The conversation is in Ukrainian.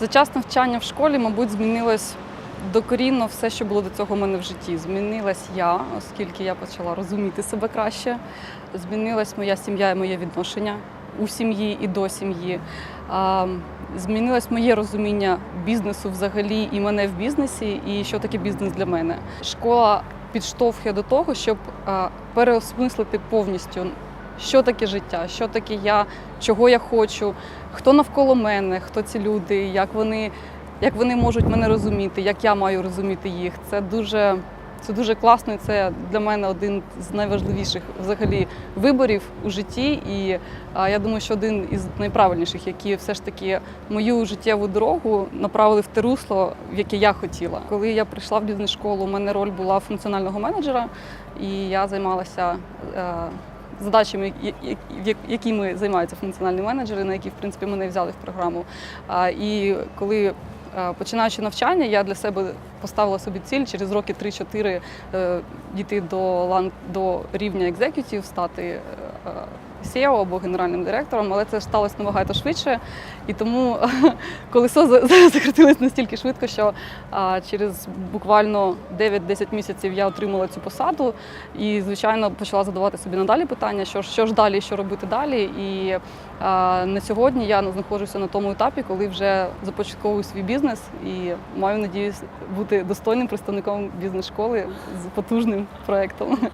За час навчання в школі, мабуть, змінилось докорінно все, що було до цього в мене в житті. Змінилась я, оскільки я почала розуміти себе краще. Змінилась моя сім'я і моє відношення у сім'ї і до сім'ї. Змінилось моє розуміння бізнесу взагалі і мене в бізнесі, і що таке бізнес для мене. Школа підштовхує до того, щоб переосмислити повністю, що таке життя, що таке я, чого я хочу, хто навколо мене, хто ці люди, як вони, як вони можуть мене розуміти, як я маю розуміти їх. Це дуже, це дуже класно. і Це для мене один з найважливіших взагалі виборів у житті. І а, я думаю, що один із найправильніших, які все ж таки мою життєву дорогу направили в те русло, в яке я хотіла. Коли я прийшла в бізнес-школу, у мене роль була функціонального менеджера, і я займалася. е, Задачами, якими займаються функціональні менеджери, на які в принципі мене взяли в програму. І коли е, починаючи навчання, я для себе поставила собі ціль через роки 3-4 е, дійти до до рівня екзекютів, стати SEO або генеральним директором, але це сталося набагато швидше. І тому колесо за- за- закрутилось настільки швидко, що через буквально 9-10 місяців я отримала цю посаду і, звичайно, почала задавати собі надалі питання, що ж, що ж далі, що робити далі. І на сьогодні я знаходжуся на тому етапі, коли вже започатковую свій бізнес і маю надію бути достойним представником бізнес-школи з потужним проєктом.